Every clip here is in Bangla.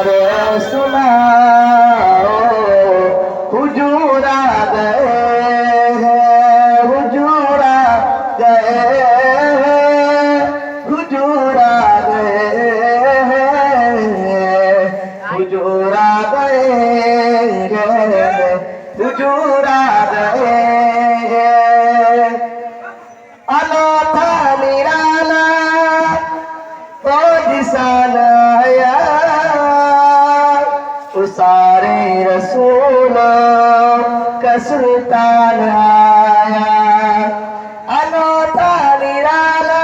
করে শোনাও হুজুরা দে হুজুরা দে হুজুরা দে হুজুরা দে হুজুরা দে আলো তামিরালা ও দিশালা सारे रसूल का सुल्तान आया अनोता निराला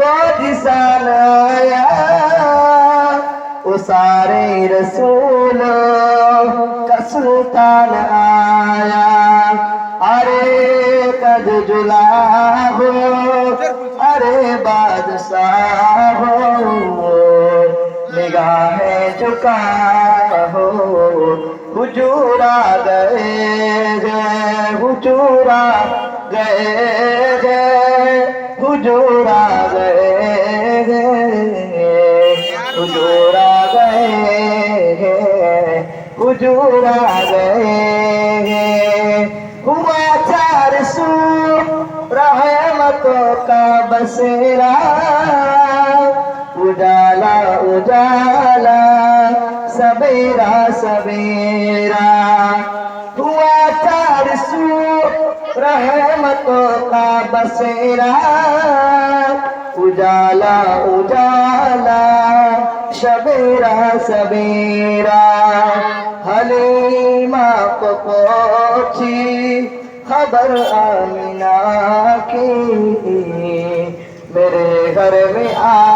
तो दिसान आया वो सारे रसूल का सुल्तान आया अरे कद जुला हो अरे बादशाह हो निगाह झुका हो हुजूर गए जय हुजूर गए जय हुजूर आ गए हुजूर गए हुजूर आ गए हुआ चार सू रहमतों का बसेरा उजाला उजाला सवेरा सवेरा हुआ चार सू रहमतों का बसेरा उजाला उजाला सवेरा सवेरा हलीमा को पोछी खबर आमिना की मेरे घर में आ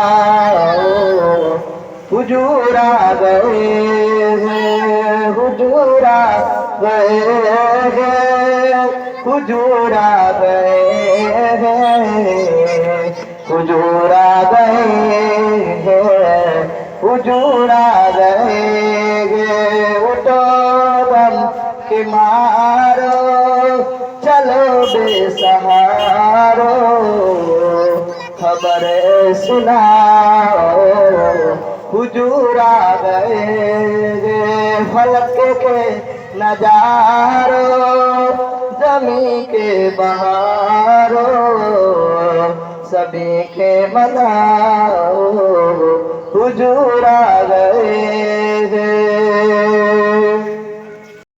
पजूराही में गुजरा गे पजूड़े हजूरा दई हजूर चलो ख़बर بہارو नज़ारो کے केारो सभुर